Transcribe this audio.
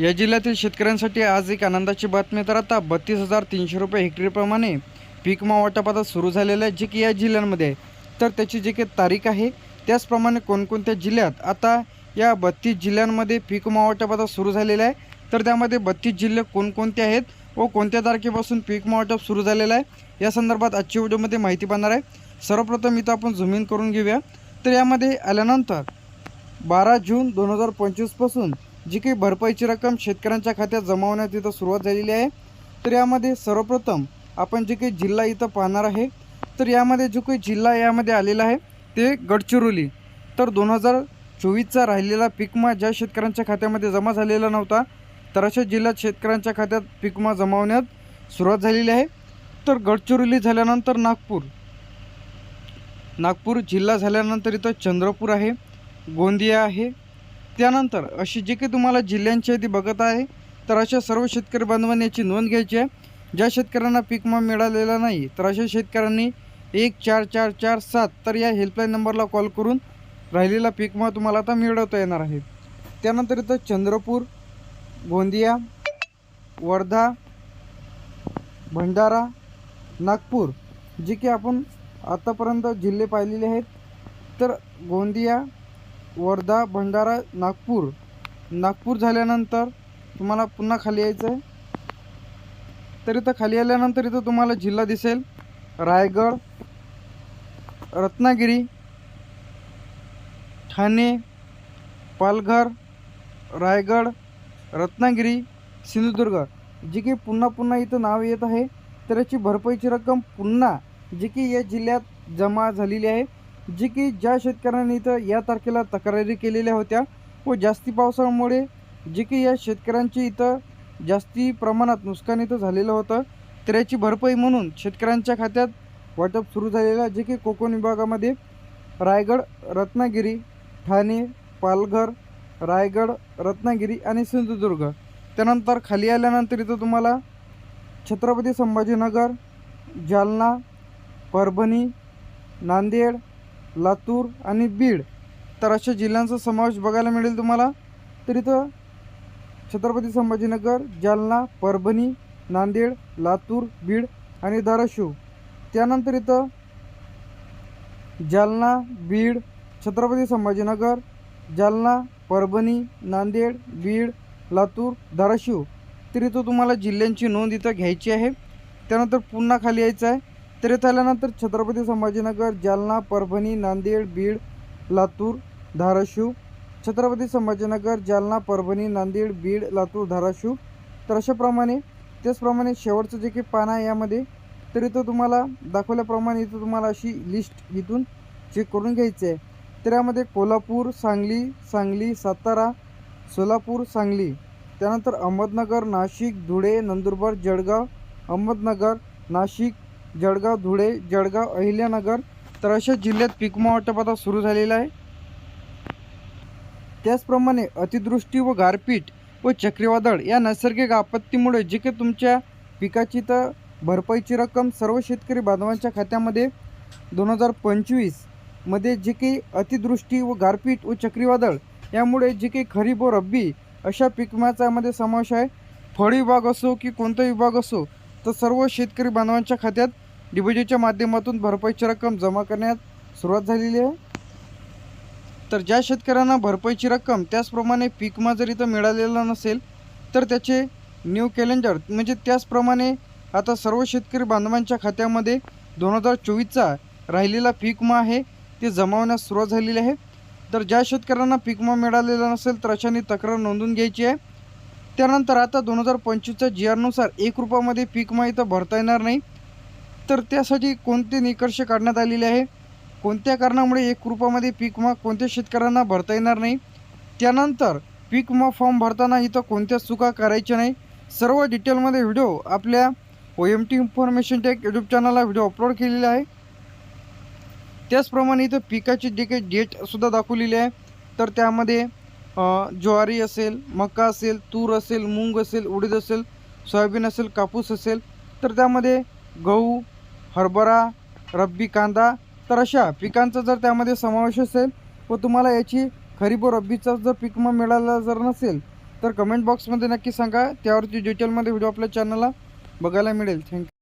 या जिल्ह्यातील शेतकऱ्यांसाठी आज एक आनंदाची बातमी तर आता बत्तीस हजार तीनशे रुपये हेक्टरीप्रमाणे पीक विमा आता सुरू झालेलं आहे जे की या जिल्ह्यांमध्ये आहे. तर त्याची जी काही तारीख आहे त्याचप्रमाणे कोणकोणत्या जिल्ह्यात आता या बत्तीस जिल्ह्यांमध्ये पीक वाटप आता सुरू झालेलं आहे. तर त्यामध्ये बत्तीस जिल्हे कोणकोणते आहेत व कोणत्या तारखेपासून पीक विमा वाटप सुरू झालेलं आहे या संदर्भात आजच्या व्हिडिओमध्ये माहिती पाहणार आहे. सर्वप्रथम इथं आपण झूम इन करून घेऊया. तर यामध्ये आल्यानंतर बारा जून दोन हजार पंचवीसपासून जी काही भरपाईची रक्कम शेतकऱ्यांच्या खात्यात जमावण्यात इथं सुरुवात झालेली आहे. तर यामध्ये सर्वप्रथम आपण जे काही जिल्हा इथं पाहणार आहे तर यामध्ये जो काही जिल्हा यामध्ये आलेला आहे ते गडचिरोली. तर दोन हजार चोवीसचा राहिलेला पिकमा ज्या शेतकऱ्यांच्या खात्यामध्ये जमा झालेला नव्हता तर अशा जिल्ह्यात शेतकऱ्यांच्या खात्यात पिकमा जमावण्यात सुरुवात झालेली आहे. तर गडचिरोली झाल्यानंतर नागपूर. नागपूर जिल्हा झाल्यानंतर इथं चंद्रपूर आहे गोंदिया आहे त्यानंतर अशी जे काही तुम्हाला जिल्ह्यांची यादी बघत आहे तर अशा सर्व शेतकरी बांधवांनी याची नोंद घ्यायची आहे. ज्या शेतकऱ्यांना पीक मिळालेला नाही तर अशा शेतकऱ्यांनी एक चार चार चार सात तर या हेल्पलाईन नंबरला कॉल करून राहिलेला पीक विमा तुम्हाला आता मिळवता येणार आहे. त्यानंतर इथं चंद्रपूर गोंदिया वर्धा भंडारा नागपूर जे की आपण आतापर्यंत जिल्हे पाहिलेले आहेत. तर गोंदिया वर्धा भंडारा नागपूर. नागपूर झाल्यानंतर तुम्हाला पुन्हा खाली यायचं आहे. तर इथं खाली आल्यानंतर इथं तुम्हाला जिल्हा दिसेल. रायगड रत्नागिरी ठाणे पालघर रायगड रत्नागिरी सिंधुदुर्ग. जी की पुन्हा पुन्हा इथं नाव येत आहे. तर याची भरपाईची रक्कम पुन्हा जी की या जिल्ह्यात जमा झालेली आहे. जी की ज्या शेतकऱ्यांनी इथं या तारखेला तक्रारी केलेल्या होत्या व जास्ती पावसामुळे जी की या शेतकऱ्यांची इथं जास्ती प्रमाणात नुकसान इथं झालेलं होतं. तर याची भरपाई म्हणून शेतकऱ्यांच्या खात्यात वाटप सुरू झालेलं आहे. जे की कोकण विभागामध्ये रायगड रत्नागिरी ठाणे पालघर रायगड रत्नागिरी आणि सिंधुदुर्ग. त्यानंतर खाली आल्यानंतर इथं तुम्हाला छत्रपती संभाजीनगर जालना परभणी नांदेड लातूर आणि बीड तर अशा जिल्ह्यांचा समावेश बघायला मिळेल तुम्हाला. तर इथं छत्रपती संभाजीनगर जालना परभणी नांदेड लातूर बीड आणि धाराशिव. त्यानंतर इथं जालना बीड छत्रपती संभाजीनगर जालना परभणी नांदेड बीड लातूर धाराशिव. तर इथं तुम्हाला जिल्ह्यांची नोंद इथं घ्यायची आहे. त्यानंतर पुन्हा खाली यायचं आहे. तर इथं आल्यानंतर छत्रपती संभाजीनगर जालना परभणी नांदेड बीड लातूर धाराशिव. छत्रपती संभाजीनगर जालना परभणी नांदेड बीड लातूर धाराशिव. तर अशाप्रमाणे त्याचप्रमाणे शेवटचं जे काही पान आहे यामध्ये तर इथं तुम्हाला दाखवल्याप्रमाणे इथं तुम्हाला अशी लिस्ट इथून चेक करून घ्यायची आहे. तर यामध्ये कोल्हापूर सांगली सांगली सातारा सोलापूर सांगली. त्यानंतर अहमदनगर नाशिक धुळे नंदुरबार जळगाव अहमदनगर नाशिक जळगाव धुळे जळगाव अहिल्यानगर तर अशा जिल्ह्यात पिकमा वाटप आता सुरू झालेलं आहे. त्याचप्रमाणे अतिवृष्टी व गारपीट व चक्रीवादळ या नैसर्गिक आपत्तीमुळे जे काही तुमच्या पिकाची तर भरपाईची रक्कम सर्व शेतकरी बांधवांच्या खात्यामध्ये दोन हजार पंचवीसमध्ये जे काही अतिवृष्टी व गारपीट व चक्रीवादळ यामुळे जे काही खरीप व रब्बी अशा पीक विम्याचा यामध्ये समावेश आहे. फळ विभाग असो की कोणता विभाग असो तर सर्व शेतकरी बांधवांच्या खात्यात डीबीजीच्या माध्यमातून भरपाईची रक्कम जमा करण्यात सुरुवात झालेली आहे. तर ज्या शेतकऱ्यांना भरपाईची रक्कम त्याचप्रमाणे पीकमा जर इथं मिळालेला नसेल तर त्याचे न्यू कॅलेंडर म्हणजे त्याचप्रमाणे आता सर्व शेतकरी बांधवांच्या खात्यामध्ये दोन हजार चोवीसचा राहिलेला पीक आहे ते जमावण्यास सुरुवात झालेली आहे. तर ज्या शेतकऱ्यांना पीक विमा मिळालेला नसेल तर अशाने तक्रार नोंदवून घ्यायची आहे. त्यानंतर आता दोन हजार पंचवीसच्या जी आरनुसार एक रुपयामध्ये पीक विमा इथं भरता येणार नाही. तर त्यासाठी कोणते निकष काढण्यात आलेले आहे? कोणत्या कारणामुळे एक रुपयामध्ये पीक कोणत्या शेतकऱ्यांना भरता येणार नाही? त्यानंतर पीक विमा फॉर्म भरताना इथं कोणत्या चुका करायच्या नाही? सर्व डिटेलमध्ये व्हिडिओ आपल्या O M T information tech YouTube चॅनलला व्हिडिओ अपलोड केलेला आहे. त्याचप्रमाणे इथं पिकाची जे काही डेटसुद्धा दाखवलेली आहे. तर त्यामध्ये ज्वारी असेल मका असेल तूर असेल मूग असेल उडीद असेल सोयाबीन असेल कापूस असेल तर त्यामध्ये गहू हरभरा रब्बी कांदा तर अशा पिकांचा जर त्यामध्ये समावेश असेल व तुम्हाला याची खरीप व रब्बीचा जर पीक विमा मिळाला जर नसेल तर कमेंट बॉक्समध्ये नक्की सांगा. त्यावरती डिटेलमध्ये व्हिडिओ आपल्या चॅनलला बघायला मिळेल. थँक्यू